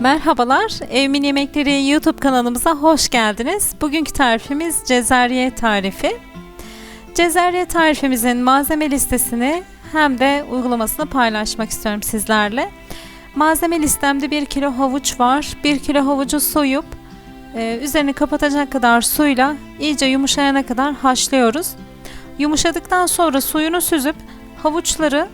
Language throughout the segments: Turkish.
Merhabalar, Evimin Yemekleri YouTube kanalımıza hoş geldiniz. Bugünkü tarifimiz cezerye tarifi. Cezerye tarifimizin malzeme listesini hem de uygulamasını paylaşmak istiyorum sizlerle. Malzeme listemde 1 kilo havuç var. 1 kilo havucu soyup e, üzerini kapatacak kadar suyla iyice yumuşayana kadar haşlıyoruz. Yumuşadıktan sonra suyunu süzüp havuçları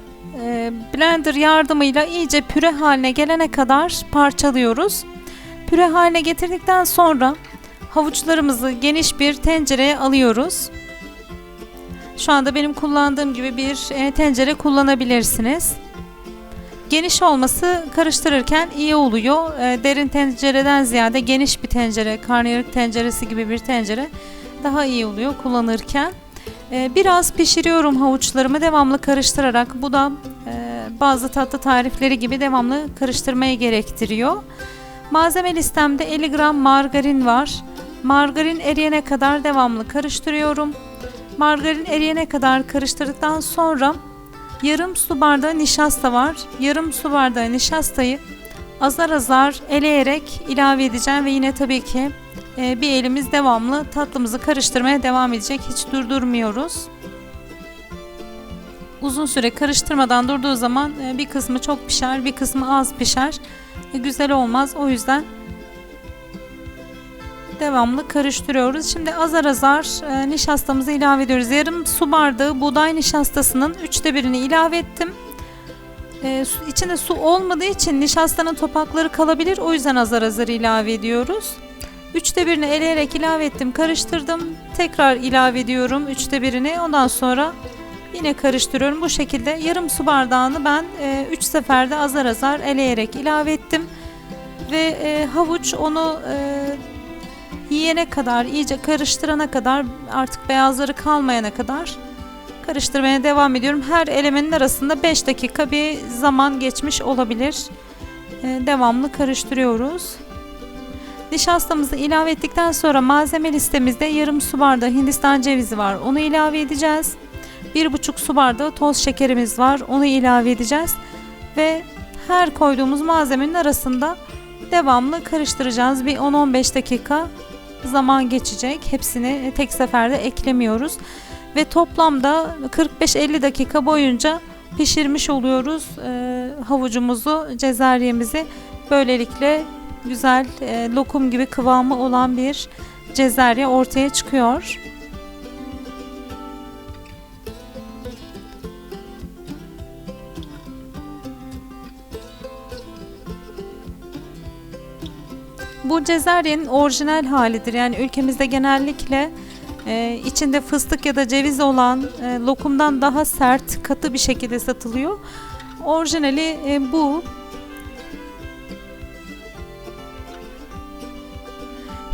blender yardımıyla iyice püre haline gelene kadar parçalıyoruz. Püre haline getirdikten sonra havuçlarımızı geniş bir tencereye alıyoruz. Şu anda benim kullandığım gibi bir e, tencere kullanabilirsiniz. Geniş olması karıştırırken iyi oluyor. E, derin tencereden ziyade geniş bir tencere, karnıyarık tenceresi gibi bir tencere daha iyi oluyor kullanırken. E, biraz pişiriyorum havuçlarımı devamlı karıştırarak. Bu da e, bazı tatlı tarifleri gibi devamlı karıştırmayı gerektiriyor. Malzeme listemde 50 gram margarin var. Margarin eriyene kadar devamlı karıştırıyorum. Margarin eriyene kadar karıştırdıktan sonra yarım su bardağı nişasta var. Yarım su bardağı nişastayı azar azar eleyerek ilave edeceğim ve yine tabii ki bir elimiz devamlı tatlımızı karıştırmaya devam edecek. Hiç durdurmuyoruz. Uzun süre karıştırmadan durduğu zaman e, bir kısmı çok pişer, bir kısmı az pişer. E, güzel olmaz. O yüzden devamlı karıştırıyoruz. Şimdi azar azar e, nişastamızı ilave ediyoruz. Yarım su bardağı buğday nişastasının üçte birini ilave ettim. E, su olmadığı için nişastanın topakları kalabilir. O yüzden azar azar ilave ediyoruz. Üçte birini eleyerek ilave ettim, karıştırdım. Tekrar ilave ediyorum üçte birini. Ondan sonra yine karıştırıyorum. Bu şekilde yarım su bardağını ben 3 e, seferde azar azar eleyerek ilave ettim. Ve e, havuç onu e, yiyene kadar, iyice karıştırana kadar, artık beyazları kalmayana kadar karıştırmaya devam ediyorum. Her elemenin arasında 5 dakika bir zaman geçmiş olabilir. E, devamlı karıştırıyoruz. Nişastamızı ilave ettikten sonra malzeme listemizde yarım su bardağı hindistan cevizi var. Onu ilave edeceğiz. 1,5 su bardağı toz şekerimiz var. Onu ilave edeceğiz. Ve her koyduğumuz malzemenin arasında devamlı karıştıracağız. Bir 10-15 dakika zaman geçecek. Hepsini tek seferde eklemiyoruz. Ve toplamda 45-50 dakika boyunca pişirmiş oluyoruz havucumuzu, cezeryemizi. Böylelikle güzel e, lokum gibi kıvamı olan bir cezerye ortaya çıkıyor. Bu cezeryenin orijinal halidir. Yani ülkemizde genellikle e, içinde fıstık ya da ceviz olan e, lokumdan daha sert, katı bir şekilde satılıyor. Orijinali e, bu.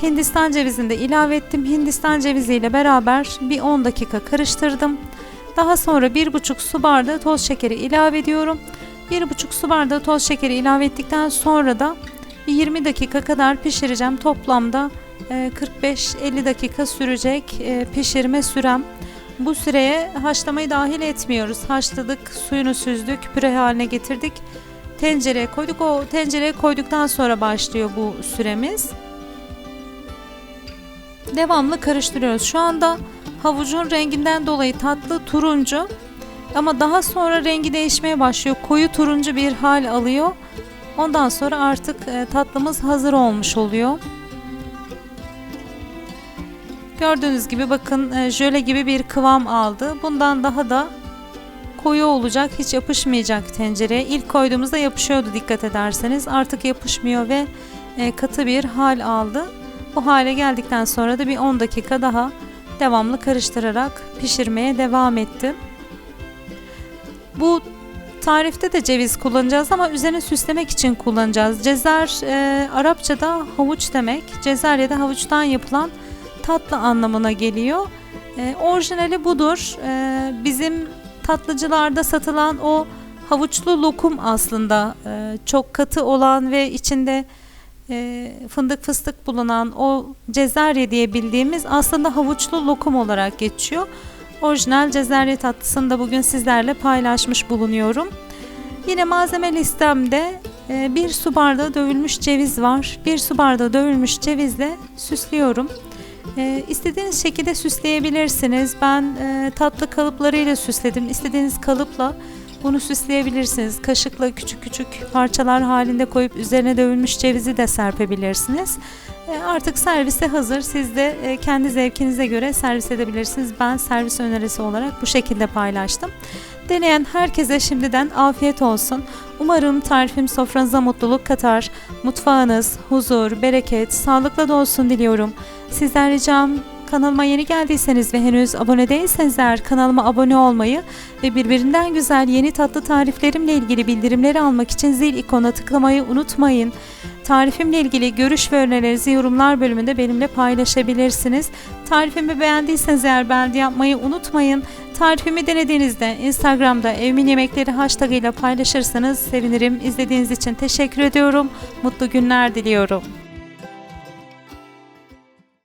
Hindistan cevizini de ilave ettim. Hindistan cevizi ile beraber bir 10 dakika karıştırdım. Daha sonra 1,5 su bardağı toz şekeri ilave ediyorum. 1,5 su bardağı toz şekeri ilave ettikten sonra da 20 dakika kadar pişireceğim. Toplamda 45-50 e, dakika sürecek e, pişirme sürem. Bu süreye haşlamayı dahil etmiyoruz. Haşladık, suyunu süzdük, püre haline getirdik. Tencereye koyduk. O tencereye koyduktan sonra başlıyor bu süremiz devamlı karıştırıyoruz. Şu anda havucun renginden dolayı tatlı turuncu ama daha sonra rengi değişmeye başlıyor. Koyu turuncu bir hal alıyor. Ondan sonra artık e, tatlımız hazır olmuş oluyor. Gördüğünüz gibi bakın e, jöle gibi bir kıvam aldı. Bundan daha da koyu olacak. Hiç yapışmayacak tencereye. İlk koyduğumuzda yapışıyordu dikkat ederseniz. Artık yapışmıyor ve e, katı bir hal aldı. Bu hale geldikten sonra da bir 10 dakika daha devamlı karıştırarak pişirmeye devam ettim. Bu tarifte de ceviz kullanacağız ama üzerine süslemek için kullanacağız. Cezer e, Arapçada havuç demek. Cezerye de havuçtan yapılan tatlı anlamına geliyor. E, orijinali budur. E, bizim tatlıcılarda satılan o havuçlu lokum aslında e, çok katı olan ve içinde e, fındık fıstık bulunan o cezerye diye bildiğimiz aslında havuçlu lokum olarak geçiyor. Orijinal cezerye tatlısını da bugün sizlerle paylaşmış bulunuyorum. Yine malzeme listemde Ee, bir su bardağı dövülmüş ceviz var. Bir su bardağı dövülmüş cevizle süslüyorum. Ee, istediğiniz şekilde süsleyebilirsiniz. Ben e, tatlı kalıplarıyla süsledim. İstediğiniz kalıpla bunu süsleyebilirsiniz. Kaşıkla küçük küçük parçalar halinde koyup üzerine dövülmüş cevizi de serpebilirsiniz. E, Artık servise hazır. Siz de e, kendi zevkinize göre servis edebilirsiniz. Ben servis önerisi olarak bu şekilde paylaştım. Deneyen herkese şimdiden afiyet olsun. Umarım tarifim sofranıza mutluluk katar. Mutfağınız huzur, bereket, sağlıkla dolsun diliyorum. Sizden ricam kanalıma yeni geldiyseniz ve henüz abone değilseniz eğer kanalıma abone olmayı ve birbirinden güzel yeni tatlı tariflerimle ilgili bildirimleri almak için zil ikonuna tıklamayı unutmayın. Tarifimle ilgili görüş ve önerilerinizi yorumlar bölümünde benimle paylaşabilirsiniz. Tarifimi beğendiyseniz eğer beğendi yapmayı unutmayın. Tarifimi denediğinizde Instagram'da evimin yemekleri hashtag ile paylaşırsanız sevinirim. İzlediğiniz için teşekkür ediyorum. Mutlu günler diliyorum.